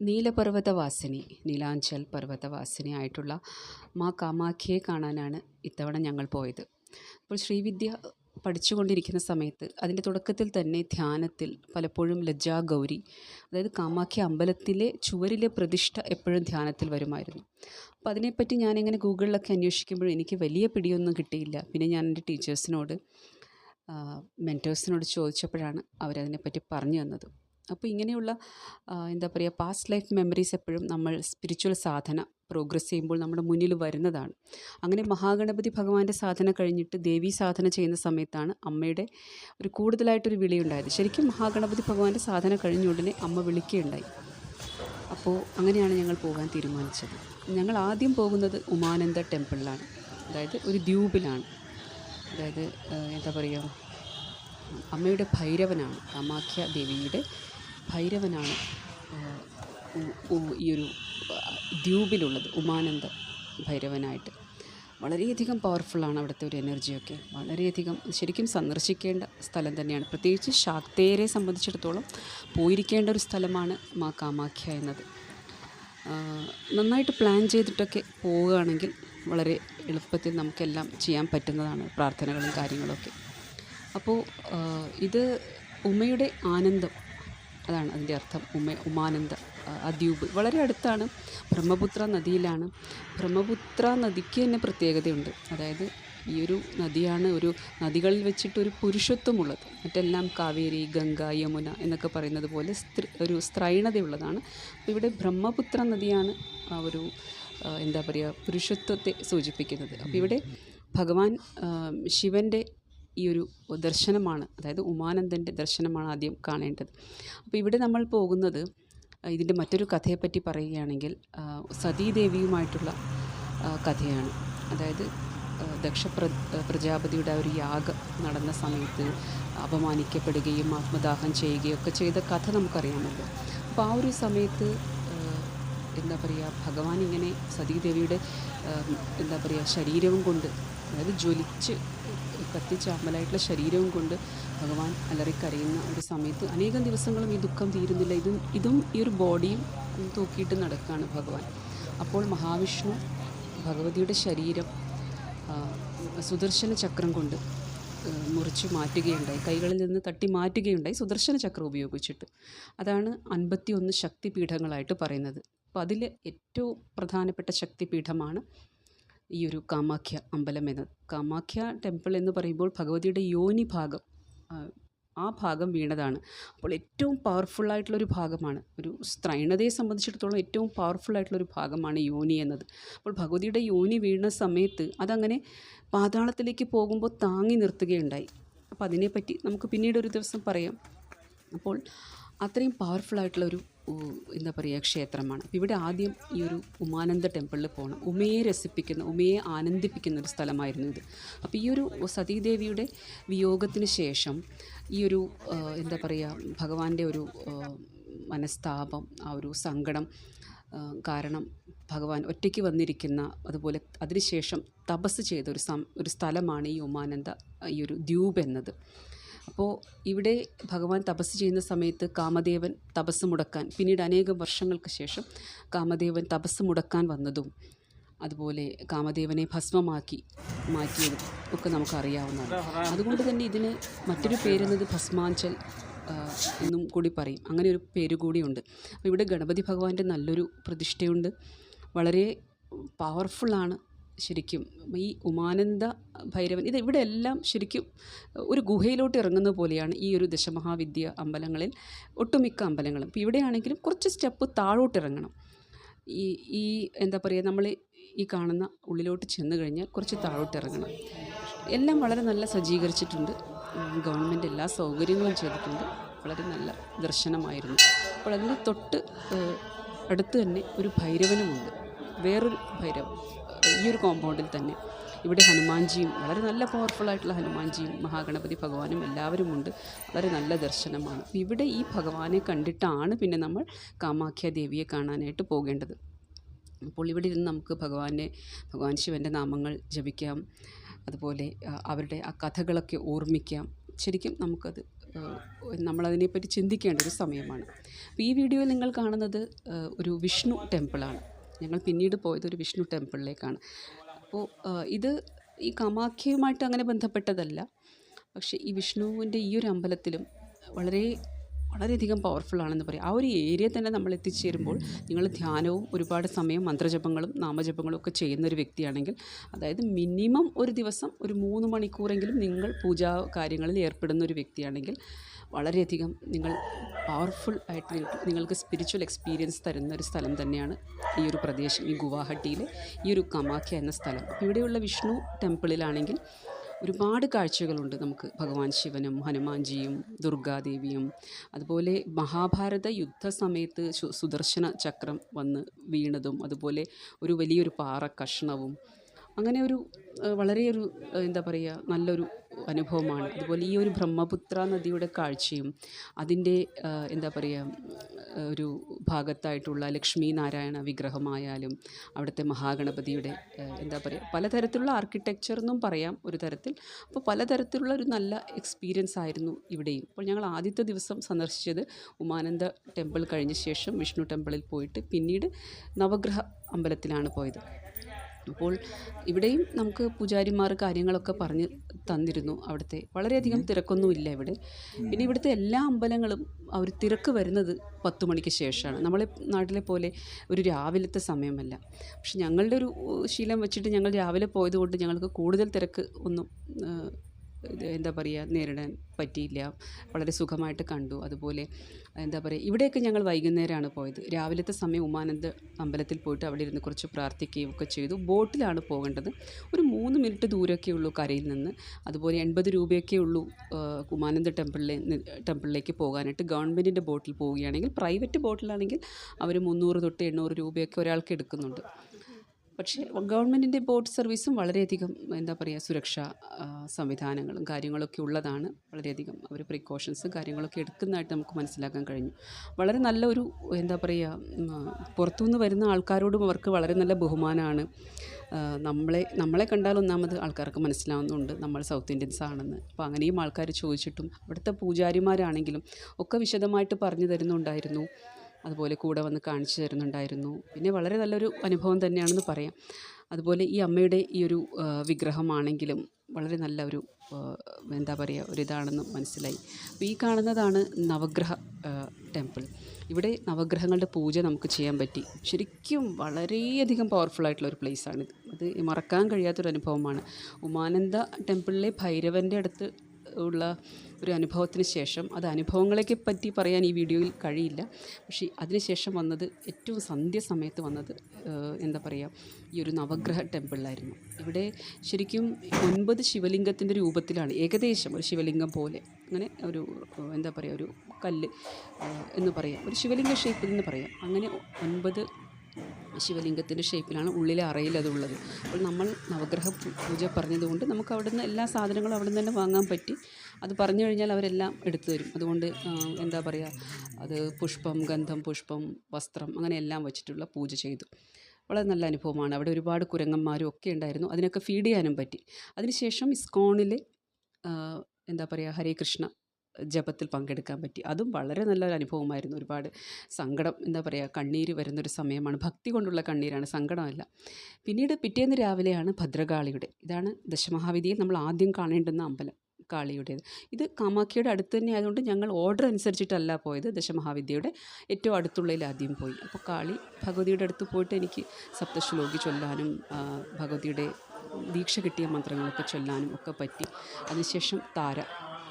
നീലപർവതവാസിനി നീലാഞ്ചൽ പർവതവാസിനി ആയിട്ടുള്ള മാ കാമാഖ്യയെ കാണാനാണ് ഇത്തവണ ഞങ്ങൾ പോയത്. അപ്പോൾ ശ്രീവിദ്യ പഠിച്ചുകൊണ്ടിരിക്കുന്ന സമയത്ത് അതിന്റെ തുടക്കത്തിൽ തന്നെ ധ്യാനത്തിൽ പലപ്പോഴും ലജ്ജാ ഗൗരി അതായത് കാമാഖ്യ അമ്പലത്തിലെ ചുവരിലെ പ്രതിഷ്ഠ എപ്പോഴും ധ്യാനത്തിൽ വരുമായിരുന്നു. അപ്പോൾ അതിനെപ്പറ്റി ഞാനിങ്ങനെ ഗൂഗിളിലൊക്കെ അന്വേഷിക്കുമ്പോൾ എനിക്ക് വലിയ പിടിയൊന്നും കിട്ടിയില്ല. പിന്നെ ഞാൻ എന്റെ ടീച്ചേഴ്സിനോട് മെന്റേഴ്സിനോട് ചോദിച്ചപ്പോഴാണ് അവരതിനെപ്പറ്റി പറഞ്ഞു തന്നത്. അപ്പോൾ ഇങ്ങനെയുള്ള എന്താ പറയുക പാസ്റ്റ് ലൈഫ് മെമ്മറീസ് എപ്പോഴും നമ്മൾ സ്പിരിച്വൽ സാധന പ്രോഗ്രസ് ചെയ്യുമ്പോൾ നമ്മുടെ മുന്നിൽ വരുന്നതാണ്. അങ്ങനെ മഹാഗണപതി ഭഗവാന്റെ സാധന കഴിഞ്ഞിട്ട് ദേവി സാധന ചെയ്യുന്ന സമയത്താണ് അമ്മയുടെ ഒരു കൂടുതലായിട്ടൊരു വിളിയുണ്ടായത്. ശരിക്കും മഹാഗണപതി ഭഗവാന്റെ സാധന കഴിഞ്ഞ ഉടനെ അമ്മ വിളിക്കുകയുണ്ടായി. അപ്പോൾ അങ്ങനെയാണ് ഞങ്ങൾ പോകാൻ തീരുമാനിച്ചത്. ഞങ്ങൾ ആദ്യം പോകുന്നത് ഉമാനന്ദ ടെമ്പിളിലാണ്. അതായത് ഒരു ദ്വീപിലാണ്. അതായത് എന്താ പറയുക അമ്മയുടെ ഭൈരവനാണ് കാമാഖ്യ ദേവിയുടെ ഭൈരവനാണ് ഈ ഒരു ദ്വീപിലുള്ളത് ഉമാനന്ദ ഭൈരവനായിട്ട്. വളരെയധികം പവർഫുള്ളാണ് അവിടുത്തെ ഒരു എനർജിയൊക്കെ വളരെയധികം ശരിക്കും സന്ദർശിക്കേണ്ട സ്ഥലം തന്നെയാണ്. പ്രത്യേകിച്ച് ശാക്തേരെ സംബന്ധിച്ചിടത്തോളം പോയിരിക്കേണ്ട ഒരു സ്ഥലമാണ് മാ കാമാഖ്യ എന്നത്. നന്നായിട്ട് പ്ലാൻ ചെയ്തിട്ടൊക്കെ പോവുകയാണെങ്കിൽ വളരെ എളുപ്പത്തിൽ നമുക്കെല്ലാം ചെയ്യാൻ പറ്റുന്നതാണ് പ്രാർത്ഥനകളും കാര്യങ്ങളൊക്കെ. അപ്പോൾ ഇത് ഉമയുടെ ആനന്ദം അതാണ് അതിന്റെ അർത്ഥം. ഉമ ഉമാനന്ദ അദ്വീപ് വളരെ അടുത്താണ്. ബ്രഹ്മപുത്ര നദിയിലാണ്. ബ്രഹ്മപുത്ര നദിക്ക് തന്നെ പ്രത്യേകതയുണ്ട്. അതായത് ഈ ഒരു നദിയാണ് ഒരു നദികളിൽ വെച്ചിട്ട് ഒരു പുരുഷത്വമുള്ളത്. മറ്റെല്ലാം കാവേരി ഗംഗ യമുന എന്നൊക്കെ പറയുന്നത് പോലെ സ്ത്രീ ഒരു സ്ത്രൈണതയുള്ളതാണ്. അപ്പോൾ ഇവിടെ ബ്രഹ്മപുത്ര നദിയാണ് ആ ഒരു എന്താ പറയുക പുരുഷത്വത്തെ സൂചിപ്പിക്കുന്നത്. അപ്പോൾ ഇവിടെ ഭഗവാൻ ശിവന്റെ ഈ ഒരു ദർശനമാണ് അതായത് ഉമാനന്ദന്റെ ദർശനമാണ് ആദ്യം കാണേണ്ടത്. അപ്പോൾ ഇവിടെ നമ്മൾ പോകുന്നത് ഇതിന്റെ മറ്റൊരു കഥയെപ്പറ്റി പറയുകയാണെങ്കിൽ സതീദേവിയുമായിട്ടുള്ള കഥയാണ്. അതായത് ദക്ഷ പ്രജാപതിയുടെ ഒരു യാഗം നടന്ന സമയത്ത് അപമാനിക്കപ്പെടുകയും ആത്മദാഹം ചെയ്യുകയും ഒക്കെ ചെയ്ത കഥ നമുക്കറിയാമല്ലോ. അപ്പോൾ ആ ഒരു സമയത്ത് എന്താ പറയുക ഭഗവാൻ ഇങ്ങനെ സതീദേവിയുടെ എന്താ പറയുക ശരീരവും കൊണ്ട് അതായത് ജ്വലിച്ച് കത്തിച്ച അമലായിട്ടുള്ള ശരീരവും കൊണ്ട് ഭഗവാൻ അലറിക്കരയുന്ന ഒരു സമയത്ത് അനേകം ദിവസങ്ങളും ഈ ദുഃഖം തീരുന്നില്ല. ഇതും ഇതും ഈ ഒരു ബോഡിയും തൂക്കിയിട്ട് നടക്കുകയാണ് ഭഗവാൻ. അപ്പോൾ മഹാവിഷ്ണു ഭഗവതിയുടെ ശരീരം സുദർശന ചക്രം കൊണ്ട് മുറിച്ച് മാറ്റുകയുണ്ടായി. കൈകളിൽ നിന്ന് തട്ടി മാറ്റുകയുണ്ടായി സുദർശന ചക്രം ഉപയോഗിച്ചിട്ട്. അതാണ് അൻപത്തി ഒന്ന് ശക്തിപീഠങ്ങളായിട്ട് പറയുന്നത്. അപ്പോൾ അതിൽ ഏറ്റവും പ്രധാനപ്പെട്ട ശക്തിപീഠമാണ് ഈ ഒരു കാമാഖ്യ അമ്പലം എന്നത് കാമാഖ്യ ടെമ്പിൾ എന്ന് പറയുമ്പോൾ ഭഗവതിയുടെ യോനി ഭാഗം ആ ഭാഗം വീണതാണ്. അപ്പോൾ ഏറ്റവും പവർഫുള്ളായിട്ടുള്ളൊരു ഭാഗമാണ് ഒരു സ്ത്രൈണതയെ സംബന്ധിച്ചിടത്തോളം ഏറ്റവും പവർഫുള്ളായിട്ടുള്ളൊരു ഭാഗമാണ് യോനി എന്നത്. അപ്പോൾ ഭഗവതിയുടെ യോനി വീണ സമയത്ത് അതങ്ങനെ പാതാളത്തിലേക്ക് പോകുമ്പോൾ താങ്ങി നിർത്തുകയുണ്ടായി. അപ്പോൾ അതിനെപ്പറ്റി നമുക്ക് പിന്നീട് ഒരു ദിവസം പറയാം. അപ്പോൾ അത്രയും പവർഫുള്ളായിട്ടുള്ള ഒരു എന്താ പറയുക ക്ഷേത്രമാണ്. ഇവിടെ ആദ്യം ഈ ഒരു ഉമാനന്ദ ടെമ്പിളിൽ പോകണം ഉമയെ രസിപ്പിക്കുന്ന ഉമയെ ആനന്ദിപ്പിക്കുന്ന ഒരു സ്ഥലമായിരുന്നു ഇത്. അപ്പോൾ ഈ ഒരു സതീദേവിയുടെ വിയോഗത്തിന് ശേഷം ഈ ഒരു എന്താ പറയുക ഭഗവാന്റെ ഒരു മനസ്താപം ആ ഒരു സങ്കടം കാരണം ഭഗവാൻ ഒറ്റയ്ക്ക് വന്നിരിക്കുന്ന അതുപോലെ അതിനുശേഷം തപസ് ചെയ്ത ഒരു സം ഒരു സ്ഥലമാണ് ഈ ഉമാനന്ദ ഈ ഒരു ദ്വീപ് എന്നത്. അപ്പോൾ ഇവിടെ ഭഗവാൻ തപസ് ചെയ്യുന്ന സമയത്ത് കാമദേവൻ തപസ് മുടക്കാൻ പിന്നീട് അനേകം വർഷങ്ങൾക്ക് ശേഷം കാമദേവൻ തപസ് മുടക്കാൻ വന്നതും അതുപോലെ കാമദേവനെ ഭസ്മമാക്കി മാറ്റിയതും ഒക്കെ നമുക്കറിയാവുന്നതാണ്. അതുകൊണ്ട് തന്നെ ഇതിന് മറ്റൊരു പേരെന്നത് ഭസ്മാഞ്ചൽ എന്നും കൂടി പറയും. അങ്ങനെ ഒരു പേര് കൂടിയുണ്ട് അപ്പോൾ ഇവിടെ ഗണപതി ഭഗവാന്റെ നല്ലൊരു പ്രതിഷ്ഠയുണ്ട്. വളരെ പവർഫുള്ളാണ് ശരിക്കും. ഈ ഉമാനന്ദ ഭൈരവൻ. ഇത് ഇവിടെ എല്ലാം ശരിക്കും ഒരു ഗുഹയിലോട്ട് ഇറങ്ങുന്ന പോലെയാണ് ഈ ഒരു ദശമഹാവിദ്യ അമ്പലങ്ങളിൽ ഒട്ടുമിക്ക അമ്പലങ്ങളും. ഇപ്പോൾ ഇവിടെയാണെങ്കിലും കുറച്ച് സ്റ്റെപ്പ് താഴോട്ട് ഇറങ്ങണം. ഈ ഈ എന്താ പറയുക നമ്മൾ ഈ കാണുന്ന ഉള്ളിലോട്ട് ചെന്ന് കഴിഞ്ഞാൽ കുറച്ച് താഴോട്ട് ഇറങ്ങണം. എല്ലാം വളരെ നല്ല സജ്ജീകരിച്ചിട്ടുണ്ട്. ഗവൺമെന്റ് എല്ലാ സൗകര്യങ്ങളും ചെയ്തിട്ടുണ്ട്. വളരെ നല്ല ദർശനമായിരുന്നു. അപ്പോൾ അതിന്റെ തൊട്ട് അടുത്ത് തന്നെ ഒരു ഭൈരവനുമുണ്ട്. വേറൊരു ഭൈരവ് ഈ ഒരു കോമ്പൗണ്ടിൽ തന്നെ. ഇവിടെ ഹനുമാൻജിയും വളരെ നല്ല പവർഫുള്ളായിട്ടുള്ള ഹനുമാൻജിയും മഹാഗണപതി ഭഗവാനും എല്ലാവരും ഉണ്ട് വളരെ നല്ല ദർശനമാണ്. ഇവിടെ ഈ ഭഗവാനെ കണ്ടിട്ടാണ് പിന്നെ നമ്മൾ കാമാഖ്യ ദേവിയെ കാണാനായിട്ട് പോകേണ്ടത്. അപ്പോൾ ഇവിടെ ഇരുന്ന് നമുക്ക് ഭഗവാനെ ഭഗവാൻ ശിവന്റെ നാമങ്ങൾ ജപിക്കാം. അതുപോലെ അവരുടെ ആ കഥകളൊക്കെ ഓർമ്മിക്കാം. ശരിക്കും നമുക്കത് നമ്മളതിനെപ്പറ്റി ചിന്തിക്കേണ്ട ഒരു സമയമാണ്. അപ്പോൾ ഈ വീഡിയോയിൽ നിങ്ങൾ കാണുന്നത് ഒരു വിഷ്ണു ടെമ്പിളാണ്. ഞങ്ങൾ പിന്നീട് പോയത് ഒരു വിഷ്ണു ടെമ്പിളിലേക്കാണ്. അപ്പോൾ ഇത് ഈ കാമാഖ്യയുമായിട്ട് അങ്ങനെ ബന്ധപ്പെട്ടതല്ല. പക്ഷേ ഈ വിഷ്ണുവിന്റെ ഈ ഒരു അമ്പലത്തിലും വളരെ വളരെയധികം പവർഫുൾ ആണെന്ന് പറയാം. ആ ഒരു ഏരിയ തന്നെ നമ്മൾ എത്തിച്ചേരുമ്പോൾ നിങ്ങൾ ധ്യാനവും ഒരുപാട് സമയം മന്ത്രജപങ്ങളും നാമജപങ്ങളും ഒക്കെ ചെയ്യുന്ന ഒരു വ്യക്തിയാണെങ്കിൽ അതായത് മിനിമം ഒരു ദിവസം ഒരു മൂന്ന് മണിക്കൂറെങ്കിലും നിങ്ങൾ പൂജാ കാര്യങ്ങളിൽ ഏർപ്പെടുന്ന ഒരു വ്യക്തിയാണെങ്കിൽ വളരെയധികം നിങ്ങൾ പവർഫുൾ ആയിട്ട് നിങ്ങൾക്ക് നിങ്ങൾക്ക് സ്പിരിച്വൽ എക്സ്പീരിയൻസ് തരുന്ന ഒരു സ്ഥലം തന്നെയാണ് ഈ ഒരു പ്രദേശം ഈ ഗുവാഹട്ടിയിലെ ഈ ഒരു കമാഖ്യ എന്ന സ്ഥലം. ഇവിടെയുള്ള വിഷ്ണു ടെമ്പിളിലാണെങ്കിൽ ഒരുപാട് കാഴ്ചകളുണ്ട് നമുക്ക്. ഭഗവാൻ ശിവനും ഹനുമാൻജിയും ദുർഗാദേവിയും അതുപോലെ മഹാഭാരത യുദ്ധ സമയത്ത് സുദർശന ചക്രം വന്ന് വീണതും അതുപോലെ ഒരു വലിയൊരു പാറ കഷ്ണവും. അങ്ങനെ ഒരു വളരെ ഒരു എന്താ പറയുക നല്ലൊരു അനുഭവമാണ്. അതുപോലെ ഈ ഒരു ബ്രഹ്മപുത്ര നദിയുടെ കാഴ്ചയും അതിന്റെ എന്താ പറയുക ഒരു ഭാഗത്തായിട്ടുള്ള ലക്ഷ്മി നാരായണ വിഗ്രഹമായാലും അവിടുത്തെ മഹാഗണപതിയുടെ എന്താ പറയുക പലതരത്തിലുള്ള ആർക്കിടെക്ചർ എന്നും പറയാം ഒരു തരത്തിൽ. അപ്പോൾ പലതരത്തിലുള്ള ഒരു നല്ല എക്സ്പീരിയൻസ് ആയിരുന്നു ഇവിടെയും. അപ്പോൾ ഞങ്ങൾ ആദ്യത്തെ ദിവസം സന്ദർശിച്ചത് ഉമാനന്ദ ടെമ്പിൾ കഴിഞ്ഞ ശേഷം വിഷ്ണു ടെമ്പിളിൽ പോയിട്ട് പിന്നീട് നവഗ്രഹ അമ്പലത്തിലാണ് പോയത്. അപ്പോൾ ഇവിടെയും നമുക്ക് പൂജാരിമാർ കാര്യങ്ങളൊക്കെ പറഞ്ഞ് തന്നിരുന്നു അവിടുത്തെ. വളരെയധികം തിരക്കൊന്നുമില്ല ഇവിടെ. പിന്നെ ഇവിടുത്തെ എല്ലാ അമ്പലങ്ങളും അവർ തിരക്ക് വരുന്നത് പത്ത് മണിക്ക് ശേഷമാണ്. നമ്മളെ നാട്ടിലെ പോലെ ഒരു രാവിലത്തെ സമയമല്ല. പക്ഷെ ഞങ്ങളുടെ ഒരു ശീലം വെച്ചിട്ട് ഞങ്ങൾ രാവിലെ പോയതുകൊണ്ട് ഞങ്ങൾക്ക് കൂടുതൽ തിരക്ക് ഒന്നും എന്താ പറയുക നേരിടാൻ പറ്റിയില്ല. വളരെ സുഖമായിട്ട് കണ്ടു. അതുപോലെ എന്താ പറയുക ഇവിടെയൊക്കെ ഞങ്ങൾ വൈകുന്നേരമാണ് പോയത്. രാവിലത്തെ സമയം ഉമാനന്ദ അമ്പലത്തിൽ പോയിട്ട് അവിടെ ഇരുന്ന് കുറച്ച് പ്രാർത്ഥിക്കുകയും ഒക്കെ ചെയ്തു. ബോട്ടിലാണ് പോകേണ്ടത്. ഒരു മൂന്ന് മിനിറ്റ് ദൂരമൊക്കെ ഉള്ളൂ കരയിൽ നിന്ന്. അതുപോലെ എൺപത് രൂപയൊക്കെ ഉള്ളൂ ഉമാനന്ദ ടെമ്പിളിലെ ടെമ്പിളിലേക്ക് പോകാനായിട്ട്. ഗവൺമെന്റിന്റെ ബോട്ടിൽ പോവുകയാണെങ്കിൽ പ്രൈവറ്റ് ബോട്ടിലാണെങ്കിൽ അവർ മുന്നൂറ് തൊട്ട് എണ്ണൂറ് രൂപയൊക്കെ ഒരാൾക്ക് എടുക്കുന്നുണ്ട്. പക്ഷേ ഗവൺമെന്റിന്റെ ബോട്ട് സർവീസും വളരെയധികം എന്താ പറയുക സുരക്ഷാ സംവിധാനങ്ങളും കാര്യങ്ങളൊക്കെ ഉള്ളതാണ്. വളരെയധികം അവർ പ്രിക്കോഷൻസും കാര്യങ്ങളൊക്കെ എടുക്കുന്നതായിട്ട് നമുക്ക് മനസ്സിലാക്കാൻ കഴിഞ്ഞു. വളരെ നല്ലൊരു എന്താ പറയുക പുറത്തുനിന്ന് വരുന്ന ആൾക്കാരോടും അവർക്ക് വളരെ നല്ല ബഹുമാനമാണ് നമ്മളെ നമ്മളെ കണ്ടാൽ ഒന്നാമത് ആൾക്കാർക്ക് മനസ്സിലാവുന്നുണ്ട് നമ്മൾ സൗത്ത് ഇന്ത്യൻസ് ആണെന്ന്. അപ്പോൾ അങ്ങനെയും ആൾക്കാർ ചോദിച്ചിട്ടും അവിടുത്തെ പൂജാരിമാരാണെങ്കിലും ഒക്കെ വിശദമായിട്ട് പറഞ്ഞു തരുന്നുണ്ടായിരുന്നു. അതുപോലെ കൂടെ വന്ന് കാണിച്ചു തരുന്നുണ്ടായിരുന്നു. പിന്നെ വളരെ നല്ലൊരു അനുഭവം തന്നെയാണെന്ന് പറയാം. അതുപോലെ ഈ അമ്മയുടെ ഈ ഒരു വിഗ്രഹമാണെങ്കിലും വളരെ നല്ല ഒരു എന്താ പറയുക ഒരിതാണെന്ന് മനസ്സിലായി. അപ്പോൾ ഈ കാണുന്നതാണ് നവഗ്രഹ ടെമ്പിൾ. ഇവിടെ നവഗ്രഹങ്ങളുടെ പൂജ നമുക്ക് ചെയ്യാൻ പറ്റി. ശരിക്കും വളരെയധികം പവർഫുൾ ആയിട്ടുള്ള ഒരു പ്ലേസാണിത് അത് മറക്കാൻ കഴിയാത്തൊരു അനുഭവമാണ്. ഉമാനന്ദ ടെമ്പിളിലെ ഭൈരവന്റെ അടുത്ത് ഉള്ള ഒരു അനുഭവത്തിന് ശേഷം അത് അനുഭവങ്ങളെയൊക്കെ പറ്റി പറയാൻ ഈ വീഡിയോയിൽ കഴിയില്ല. പക്ഷേ അതിനുശേഷം വന്നത് ഏറ്റവും സന്ധ്യ സമയത്ത് വന്നത് എന്താ പറയുക ഈ ഒരു നവഗ്രഹ ടെമ്പിളിലായിരുന്നു. ഇവിടെ ശരിക്കും ഒൻപത് ശിവലിംഗത്തിന്റെ രൂപത്തിലാണ് ഏകദേശം ഒരു ശിവലിംഗം പോലെ അങ്ങനെ ഒരു എന്താ പറയുക ഒരു കല്ല് എന്ന് പറയാം. ഒരു ശിവലിംഗ ഷേപ്പ് എന്ന് പറയാം. അങ്ങനെ ഒൻപത് ശിവലിംഗത്തിന്റെ ഷേപ്പിലാണ് ഉള്ളിലെ അറയിൽ അതുള്ളത്. അപ്പോൾ നമ്മൾ നവഗ്രഹ പൂജ പറഞ്ഞതുകൊണ്ട് നമുക്ക് അവിടെ നിന്ന് എല്ലാ സാധനങ്ങളും അവിടെ നിന്ന് തന്നെ വാങ്ങാൻ പറ്റി. അത് പറഞ്ഞു കഴിഞ്ഞാൽ അവരെല്ലാം എടുത്തു തരും. അതുകൊണ്ട് എന്താ പറയുക അത് പുഷ്പം ഗന്ധം പുഷ്പം വസ്ത്രം അങ്ങനെ എല്ലാം വെച്ചിട്ടുള്ള പൂജ ചെയ്തു. വളരെ നല്ല അനുഭവമാണ്. അവിടെ ഒരുപാട് കുരങ്ങന്മാരും ഒക്കെ ഉണ്ടായിരുന്നു. അതിനൊക്കെ ഫീഡ് ചെയ്യാനും പറ്റി. അതിനുശേഷം ഇസ്കോണിൽ എന്താ പറയുക ഹരേ കൃഷ്ണ ജപത്തിൽ പങ്കെടുക്കാൻ പറ്റി. അതും വളരെ നല്ലൊരു അനുഭവമായിരുന്നു. ഒരുപാട് സങ്കടം എന്താ പറയുക കണ്ണീര് വരുന്നൊരു സമയമാണ്. ഭക്തി കൊണ്ടുള്ള കണ്ണീരാണ്. സങ്കടമല്ല. പിന്നീട് പിറ്റേന്ന് രാവിലെയാണ് ഭദ്രകാളിയുടെ. ഇതാണ് ദശമഹാവിധിയിൽ നമ്മൾ ആദ്യം കാണേണ്ടുന്ന അമ്പലം കാളിയുടേത്. ഇത് കാമാക്കിയുടെ അടുത്ത് തന്നെ ആയതുകൊണ്ട് ഞങ്ങൾ ഓർഡർ അനുസരിച്ചിട്ടല്ല പോയത്. ദശമഹാവിദ്യയുടെ ഏറ്റവും അടുത്തുള്ളതിൽ ആദ്യം പോയി. അപ്പോൾ കാളി ഭഗവതിയുടെ അടുത്ത് പോയിട്ട് എനിക്ക് സപ്തശ്ലോകി ചൊല്ലാനും ഭഗവതിയുടെ ദീക്ഷ കിട്ടിയ മന്ത്രങ്ങളൊക്കെ ചൊല്ലാനും ഒക്കെ പറ്റി. അതിനുശേഷം താര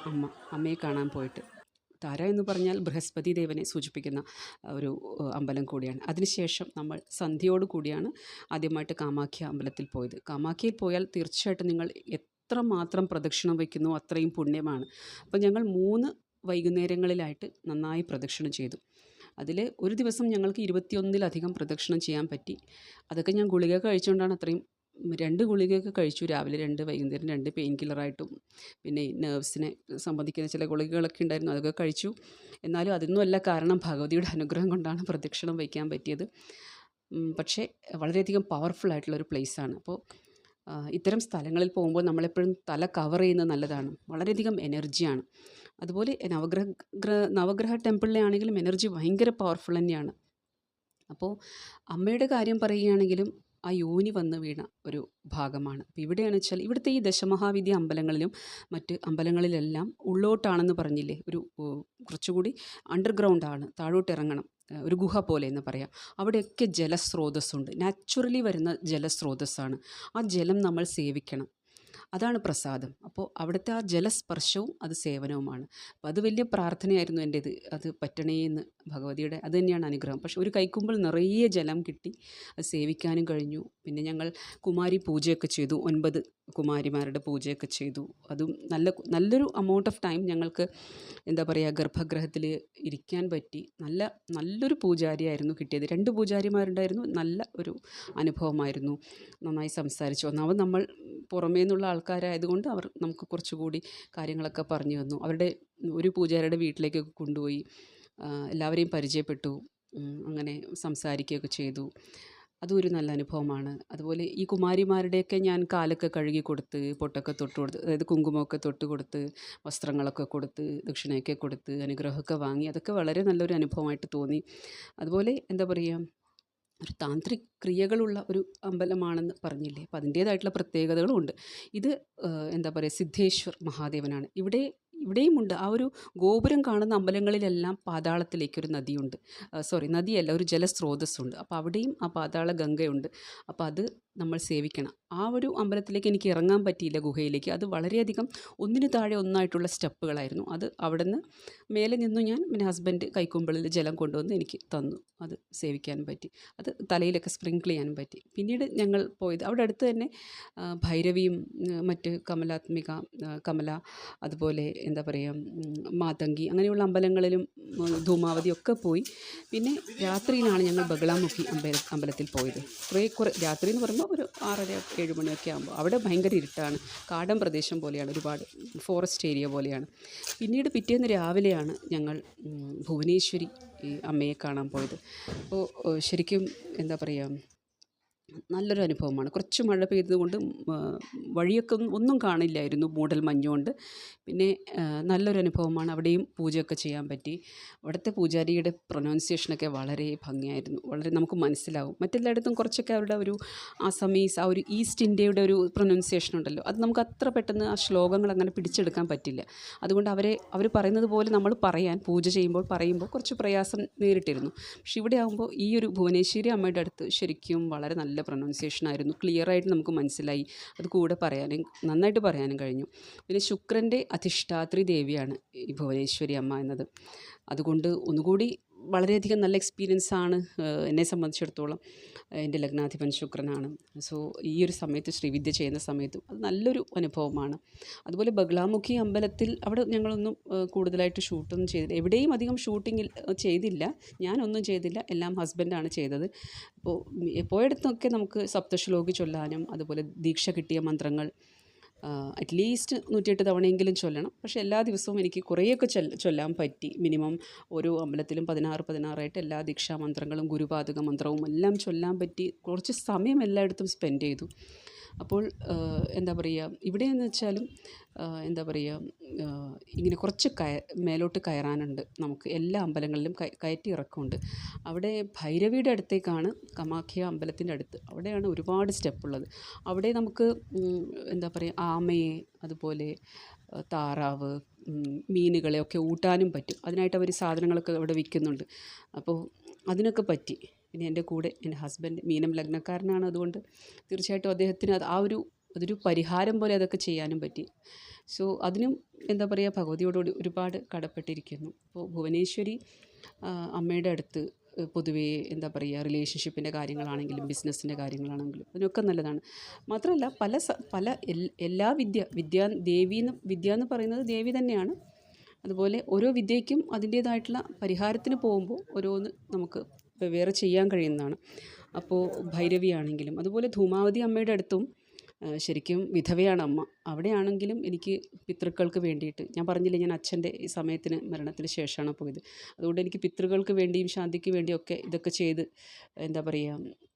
അമ്മ അമ്മയെ കാണാൻ പോയിട്ട്. താര എന്ന് പറഞ്ഞാൽ ബൃഹസ്പതി ദേവനെ സൂചിപ്പിക്കുന്ന ഒരു അമ്പലം കൂടിയാണ്. അതിനുശേഷം നമ്മൾ സന്ധ്യയോട് കൂടിയാണ് ആദ്യമായിട്ട് കാമാഖ്യ അമ്പലത്തിൽ പോയത്. കാമാഖ്യയിൽ പോയാൽ തീർച്ചയായിട്ടും നിങ്ങൾ എത്ര മാത്രം പ്രദക്ഷിണം വയ്ക്കുന്നു അത്രയും പുണ്യമാണ്. അപ്പോൾ ഞങ്ങൾ മൂന്ന് വൈകുന്നേരങ്ങളിലായിട്ട് നന്നായി പ്രദക്ഷിണം ചെയ്തു. അതിൽ ഒരു ദിവസം ഞങ്ങൾക്ക് ഇരുപത്തിയൊന്നിലധികം പ്രദക്ഷിണം ചെയ്യാൻ പറ്റി. അതൊക്കെ ഞാൻ ഗുളിക കഴിച്ചുകൊണ്ടാണ് അത്രയും രണ്ട് ഗുളികയൊക്കെ കഴിച്ചു. രാവിലെ രണ്ട് വൈകുന്നേരം രണ്ട് പെയിൻ കില്ലറായിട്ടും. പിന്നെ നെർവ്സിനെ സംബന്ധിക്കുന്ന ചില ഗുളികകളൊക്കെ ഉണ്ടായിരുന്നു. അതൊക്കെ കഴിച്ചു. എന്നാലും അതൊന്നുമല്ല കാരണം ഭഗവതിയുടെ അനുഗ്രഹം കൊണ്ടാണ് പ്രദക്ഷിണം വയ്ക്കാൻ പറ്റിയത്. പക്ഷേ വളരെയധികം പവർഫുൾ ആയിട്ടുള്ള ഒരു പ്ലേസാണ് അപ്പോൾ ഇത്തരം സ്ഥലങ്ങളിൽ പോകുമ്പോൾ നമ്മളെപ്പോഴും തല കവർ ചെയ്യുന്നത് നല്ലതാണ്. വളരെയധികം എനർജിയാണ് അതുപോലെ നവഗ്രഹ ഗ്രഹ നവഗ്രഹ ടെമ്പിളിലെ ആണെങ്കിലും എനർജി ഭയങ്കര പവർഫുൾ തന്നെയാണ്. അപ്പോൾ അമ്മയുടെ കാര്യം പറയുകയാണെങ്കിലും ആ യോനി വന്ന് വീണ ഒരു ഭാഗമാണ്. അപ്പോൾ ഇവിടെയാണ് വെച്ചാൽ ഇവിടുത്തെ ഈ ദശമഹാവിധി അമ്പലങ്ങളിലും മറ്റ് അമ്പലങ്ങളിലെല്ലാം ഉള്ളോട്ടാണെന്ന് പറഞ്ഞില്ലേ? ഒരു കുറച്ചുകൂടി അണ്ടർഗ്രൗണ്ടാണ് താഴോട്ട് ഇറങ്ങണം. ഒരു ഗുഹ പോലെ എന്ന് പറയാം. അവിടെയൊക്കെ ജലസ്രോതസ്സുണ്ട്. നാച്ചുറലി വരുന്ന ജലസ്രോതസ്സാണ്. ആ ജലം നമ്മൾ സേവിക്കണം. അതാണ് പ്രസാദം. അപ്പോൾ അവിടുത്തെ ആ ജലസ്പർശവും അത് സേവനവുമാണ്. അപ്പോൾ അത് വലിയ പ്രാർത്ഥനയായിരുന്നു എന്റേത് അത് പറ്റണേ എന്ന് ഭഗവതിയുടെ അത് തന്നെയാണ് അനുഗ്രഹം. പക്ഷെ ഒരു കൈക്കുമ്പോൾ നിറയെ ജലം കിട്ടി. അത് സേവിക്കാനും കഴിഞ്ഞു. പിന്നെ ഞങ്ങൾ കുമാരി പൂജയൊക്കെ ചെയ്തു. ഒൻപത് കുമാരിമാരുടെ പൂജയൊക്കെ ചെയ്തു. അതും നല്ല നല്ലൊരു അമൗണ്ട് ഓഫ് ടൈം ഞങ്ങൾക്ക് എന്താ പറയുക ഗർഭഗ്രഹത്തിൽ ഇരിക്കാൻ പറ്റി. നല്ല നല്ലൊരു പൂജാരിയായിരുന്നു കിട്ടിയത്. രണ്ട് പൂജാരിമാരുണ്ടായിരുന്നു. നല്ല ഒരു അനുഭവമായിരുന്നു. നന്നായി സംസാരിച്ചു. ഒന്നാമത് നമ്മൾ പുറമേ നിന്നുള്ള ആൾക്കാരായതുകൊണ്ട് അവർ നമുക്ക് കുറച്ചുകൂടി കാര്യങ്ങളൊക്കെ പറഞ്ഞു തന്നു. അവരുടെ ഒരു പൂജാരിയുടെ വീട്ടിലേക്കൊക്കെ കൊണ്ടുപോയി. എല്ലാവരെയും പരിചയപ്പെട്ടു അങ്ങനെ സംസാരിക്കുകയൊക്കെ ചെയ്തു. അതും ഒരു നല്ല അനുഭവമാണ്. അതുപോലെ ഈ കുമാരിമാരുടെയൊക്കെ ഞാൻ കാലൊക്കെ കഴുകി കൊടുത്ത് പൊട്ടൊക്കെ തൊട്ട് കൊടുത്ത് അതായത് കുങ്കുമമൊക്കെ തൊട്ട് കൊടുത്ത് വസ്ത്രങ്ങളൊക്കെ കൊടുത്ത് ദക്ഷിണയൊക്കെ കൊടുത്ത് അനുഗ്രഹമൊക്കെ വാങ്ങി അതൊക്കെ വളരെ നല്ലൊരു അനുഭവമായിട്ട് തോന്നി. അതുപോലെ എന്താ പറയുക ഒരു താന്ത്രിക് ക്രിയകളുള്ള ഒരു അമ്പലമാണെന്ന് പറഞ്ഞില്ലേ അപ്പം അതിന്റേതായിട്ടുള്ള പ്രത്യേകതകളും ഉണ്ട്. ഇത് എന്താ പറയുക സിദ്ധേശ്വർ മഹാദേവനാണ്. ഇവിടെ ഇവിടെയുമുണ്ട്. ആ ഒരു ഗോപുരം കാണുന്ന അമ്പലങ്ങളിലെല്ലാം പാതാളത്തിലേക്കൊരു നദിയുണ്ട്. സോറി നദിയല്ല ഒരു ജലസ്രോതസ്സുണ്ട്. അപ്പോൾ അവിടെയും ആ പാതാള ഗംഗയുണ്ട് അപ്പോൾ അത് നമ്മൾ സേവിക്കണം. ആ ഒരു അമ്പലത്തിലേക്ക് എനിക്ക് ഇറങ്ങാൻ പറ്റിയില്ല ഗുഹയിലേക്ക്. അത് വളരെയധികം ഒന്നിന് താഴെ ഒന്നായിട്ടുള്ള സ്റ്റെപ്പുകളായിരുന്നു. അത് അവിടെ നിന്ന് മേലെ നിന്നു ഞാൻ പിന്നെ ഹസ്ബൻഡ് കൈക്കുമ്പിളിൽ ജലം കൊണ്ടുവന്ന് എനിക്ക് തന്നു. അത് സേവിക്കാനും പറ്റി. അത് തലയിലൊക്കെ സ്പ്രിങ്കിൾ ചെയ്യാനും പറ്റി. പിന്നീട് ഞങ്ങൾ പോയത് അവിടെ അടുത്ത് തന്നെ ഭൈരവിയും മറ്റ് കമലാത്മിക കമല അതുപോലെ എന്താ പറയുക മാതങ്കി അങ്ങനെയുള്ള അമ്പലങ്ങളിലും ധൂമാവതി ഒക്കെ പോയി. പിന്നെ രാത്രിയിലാണ് ഞങ്ങൾ ബഗളാമുഖി അമ്പല അമ്പലത്തിൽ പോയത്. കുറേ കുറേ രാത്രി എന്ന് പറയുമ്പോൾ ഒരു ആറര ഏഴ് മണിയൊക്കെ ആകുമ്പോൾ അവിടെ ഭയങ്കര ഇരുട്ടാണ്. കാടൻ പ്രദേശം പോലെയാണ് ഒരുപാട് ഫോറസ്റ്റ് ഏരിയ പോലെയാണ്. പിന്നീട് പിറ്റേന്ന് രാവിലെയാണ് ഞങ്ങൾ ഭുവനേശ്വരി അമ്മയെ കാണാൻ പോയത്. അപ്പോൾ ശരിക്കും എന്താ പറയുക നല്ലൊരു അനുഭവമാണ്. കുറച്ച് മഴ പെയ്തതുകൊണ്ട് വഴിയൊക്കെ ഒന്നും കാണില്ലായിരുന്നു മൂടൽ മഞ്ഞുകൊണ്ട്. പിന്നെ നല്ലൊരു അനുഭവമാണ് അവിടെയും പൂജയൊക്കെ ചെയ്യാൻ പറ്റി. അവിടുത്തെ പൂജാരിയുടെ പ്രൊനൗൺസിയേഷനൊക്കെ വളരെ ഭംഗിയായിരുന്നു. വളരെ നമുക്ക് മനസ്സിലാവും. മറ്റെല്ലായിടത്തും കുറച്ചൊക്കെ അവരുടെ ഒരു അസമീസ് ആ ഒരു ഈസ്റ്റ് ഇന്ത്യയുടെ ഒരു പ്രൊനൗൺസിയേഷൻ ഉണ്ടല്ലോ. അത് നമുക്ക് അത്ര പെട്ടെന്ന് ആ ശ്ലോകങ്ങൾ അങ്ങനെ പിടിച്ചെടുക്കാൻ പറ്റില്ല. അതുകൊണ്ട് അവരെ അവർ പറയുന്നത് പോലെ നമ്മൾ പറയാൻ പൂജ ചെയ്യുമ്പോൾ പറയുമ്പോൾ കുറച്ച് പ്രയാസം നേരിട്ടിരുന്നു. പക്ഷേ ഇവിടെ ആകുമ്പോൾ ഈ ഒരു ഭുവനേശ്വരി അമ്മയുടെ അടുത്ത് ശരിക്കും വളരെ നല്ല നല്ല പ്രൊനൗൺസിയേഷൻ ആയിരുന്നു. ക്ലിയറായിട്ട് നമുക്ക് മനസ്സിലായി. അത് കൂടെ പറയാനും നന്നായിട്ട് പറയാനും കഴിഞ്ഞു. പിന്നെ ശുക്രന്റെ അധിഷ്ഠാത്രി ദേവിയാണ് ഈ ഭുവനേശ്വരി അമ്മ എന്നത്. അതുകൊണ്ട് ഒന്നുകൂടി വളരെയധികം നല്ല എക്സ്പീരിയൻസ് ആണ് എന്നെ സംബന്ധിച്ചിടത്തോളം എന്റെ ലഗ്നാധിപൻ ശുക്രനാണ്. സോ ഈ ഒരു സമയത്ത് ശ്രീവിദ്യ ചെയ്യുന്ന സമയത്തും അത് നല്ലൊരു അനുഭവമാണ്. അതുപോലെ ബഗ്ലാമുഖി അമ്പലത്തിൽ അവിടെ ഞങ്ങളൊന്നും കൂടുതലായിട്ട് ഷൂട്ടൊന്നും ചെയ്തില്ല. എവിടെയും അധികം ഷൂട്ടിങ്ങിൽ ചെയ്തില്ല. ഞാനൊന്നും ചെയ്തില്ല. എല്ലാം ഹസ്ബൻഡാണ് ചെയ്തത്. അപ്പോൾ പോയിടത്തൊക്കെ നമുക്ക് സപ്തശ്ലോകി ചൊല്ലാനും അതുപോലെ ദീക്ഷ കിട്ടിയ മന്ത്രങ്ങൾ അറ്റ്ലീസ്റ്റ് നൂറ്റിയെട്ട് തവണയെങ്കിലും ചൊല്ലണം. പക്ഷേ എല്ലാ ദിവസവും എനിക്ക് കുറേയൊക്കെ ചൊല്ലാൻ പറ്റി. മിനിമം ഓരോ അമ്പലത്തിലും പതിനാറ് പതിനാറായിട്ട് എല്ലാ ദീക്ഷാമന്ത്രങ്ങളും ഗുരുപാതക മന്ത്രവും എല്ലാം ചൊല്ലാൻ പറ്റി. കുറച്ച് സമയം എല്ലായിടത്തും സ്പെൻഡ് ചെയ്തു. അപ്പോൾ എന്താ പറയുക ഇവിടെയെന്ന് വെച്ചാലും എന്താ പറയുക ഇങ്ങനെ കുറച്ച് കയ മേലോട്ട് കയറാനുണ്ട്. നമുക്ക് എല്ലാ അമ്പലങ്ങളിലും കയറ്റി ഇറക്കമുണ്ട്. അവിടെ ഭൈരവിയുടെ അടുത്തേക്കാണ് കമാഖ്യ അമ്പലത്തിന്റെ അടുത്ത്. അവിടെയാണ് ഒരുപാട് സ്റ്റെപ്പുള്ളത്. അവിടെ നമുക്ക് എന്താ പറയുക ആമയെ അതുപോലെ താറാവ് മീനുകളെ ഒക്കെ ഊട്ടാനും പറ്റും. അതിനായിട്ട് അവർ സാധനങ്ങളൊക്കെ അവിടെ വിൽക്കുന്നുണ്ട്. അപ്പോൾ അതിനൊക്കെ പറ്റി. പിന്നെ എന്റെ കൂടെ എന്റെ ഹസ്ബൻഡ് മീനം ലഗ്നക്കാരനാണ് അതുകൊണ്ട് തീർച്ചയായിട്ടും അദ്ദേഹത്തിന് അത് ആ ഒരു അതൊരു പരിഹാരം പോലെ അതൊക്കെ ചെയ്യാനും പറ്റി. സോ അതിനും എന്താ പറയുക ഭഗവതിയോട് ഒരുപാട് കടപ്പെട്ടിരിക്കുന്നു. അപ്പോൾ ഭുവനേശ്വരി അമ്മയുടെ അടുത്ത് പൊതുവേ എന്താ പറയുക റിലേഷൻഷിപ്പിന്റെ കാര്യങ്ങളാണെങ്കിലും ബിസിനസ്സിന്റെ കാര്യങ്ങളാണെങ്കിലും അതിനൊക്കെ നല്ലതാണ്. മാത്രമല്ല പല പല എല്ലാ വിദ്യ വിദ്യ ദേവി എന്ന് വിദ്യ എന്ന് പറയുന്നത് ദേവി തന്നെയാണ്. അതുപോലെ ഓരോ വിദ്യയ്ക്കും അതിന്റേതായിട്ടുള്ള പരിഹാരത്തിന് പോകുമ്പോൾ ഓരോന്ന് നമുക്ക് വേറെ ചെയ്യാൻ കഴിയുന്നതാണ്. അപ്പോൾ ഭൈരവിയാണെങ്കിലും അതുപോലെ ധൂമാവതി അമ്മയുടെ അടുത്തും ശരിക്കും വിധവയാണ് അമ്മ. അവിടെയാണെങ്കിലും എനിക്ക് പിതൃക്കൾക്ക് വേണ്ടിയിട്ട് ഞാൻ പറഞ്ഞില്ലേ ഞാൻ അച്ഛന്റെ ഈ സമയത്തിന് മരണത്തിന് ശേഷമാണ് പോയത്. അതുകൊണ്ട് എനിക്ക് പിതൃകൾക്ക് വേണ്ടിയും ശാന്തിക്ക് വേണ്ടിയും ഒക്കെ ഇതൊക്കെ ചെയ്ത് എന്താ പറയുക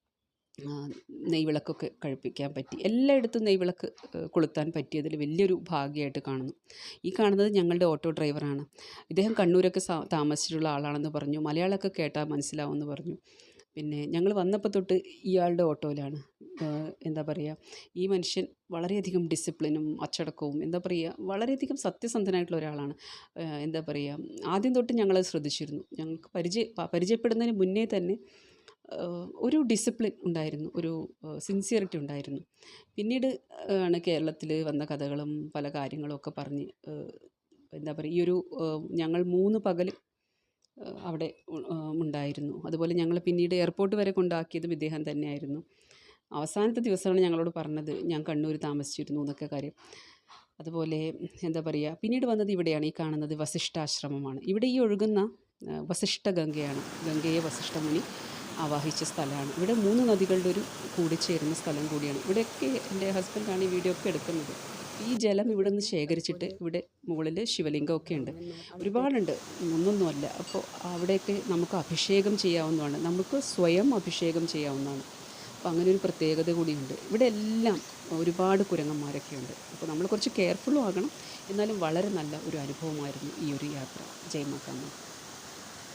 നെയ്വിളക്കൊക്കെ കഴിപ്പിക്കാൻ പറ്റി. എല്ലായിടത്തും നെയ്വിളക്ക് കൊളുത്താൻ പറ്റിയതിൽ വലിയൊരു ഭാഗ്യമായിട്ട് കാണുന്നു. ഈ കാണുന്നത് ഞങ്ങളുടെ ഓട്ടോ ഡ്രൈവറാണ്. ഇദ്ദേഹം കണ്ണൂരൊക്കെ താമസിച്ചിട്ടുള്ള ആളാണെന്ന് പറഞ്ഞു. മലയാളമൊക്കെ കേട്ടാൽ മനസ്സിലാവുമെന്ന് പറഞ്ഞു. പിന്നെ ഞങ്ങൾ വന്നപ്പോൾ തൊട്ട് ഇയാളുടെ ഓട്ടോയിലാണ്. എന്താ പറയുക ഈ മനുഷ്യൻ വളരെയധികം ഡിസിപ്ലിനും അച്ചടക്കവും എന്താ പറയുക വളരെയധികം സത്യസന്ധനായിട്ടുള്ള ഒരാളാണ്. എന്താ പറയുക ആദ്യം തൊട്ട് ഞങ്ങളത് ശ്രദ്ധിച്ചിരുന്നു. ഞങ്ങൾക്ക് പരിചയ പരിചയപ്പെടുന്നതിന് മുന്നേ തന്നെ ഒരു ഡിസിപ്ലിൻ ഉണ്ടായിരുന്നു ഒരു സിൻസിയറിറ്റി ഉണ്ടായിരുന്നു. പിന്നീട് ആണ് കേരളത്തിൽ വന്ന കഥകളും പല കാര്യങ്ങളും ഒക്കെ പറഞ്ഞ് എന്താ പറയുക ഈ ഒരു ഞങ്ങൾ മൂന്ന് പകൽ അവിടെ ഉണ്ടായിരുന്നു. അതുപോലെ ഞങ്ങൾ പിന്നീട് എയർപോർട്ട് വരെ കൊണ്ടാക്കിയതും ഇദ്ദേഹം തന്നെയായിരുന്നു. അവസാനത്തെ ദിവസമാണ് ഞങ്ങളോട് പറഞ്ഞത് ഞാൻ കണ്ണൂർ താമസിച്ചിരുന്നു എന്നൊക്കെ കാര്യം. അതുപോലെ എന്താ പറയുക പിന്നീട് വന്നത് ഇവിടെയാണ് ഈ കാണുന്നത് വസിഷ്ഠാശ്രമമാണ്. ഇവിടെ ഈ ഒഴുകുന്ന വസിഷ്ഠ ഗംഗയാണ് ഗംഗയെ വസിഷ്ഠ മുനി. ആവാഹിച്ച സ്ഥലമാണ്. ഇവിടെ മൂന്ന് നദികളുടെ ഒരു കൂടിച്ചേരുന്ന സ്ഥലം കൂടിയാണ്. ഇവിടെയൊക്കെ എന്റെ ഹസ്ബൻഡാണ് ഈ വീഡിയോ ഒക്കെ എടുക്കുന്നത്. ഈ ജലം ഇവിടെ നിന്ന് ശേഖരിച്ചിട്ട് ഇവിടെ മുകളിൽ ശിവലിംഗമൊക്കെ ഉണ്ട് ഒരുപാടുണ്ട്. ഒന്നൊന്നുമല്ല അപ്പോൾ അവിടെയൊക്കെ നമുക്ക് അഭിഷേകം ചെയ്യാവുന്നതാണ്. നമുക്ക് സ്വയം അഭിഷേകം ചെയ്യാവുന്നതാണ്. അപ്പോൾ അങ്ങനെ ഒരു പ്രത്യേകത കൂടിയുണ്ട്. ഇവിടെ എല്ലാം ഒരുപാട് കുരങ്ങന്മാരൊക്കെ ഉണ്ട് അപ്പോൾ നമ്മൾ കുറച്ച് കെയർഫുള്ളും ആകണം. എന്നാലും വളരെ നല്ല ഒരു അനുഭവമായിരുന്നു ഈ ഒരു യാത്ര. ജയ് മാതാ.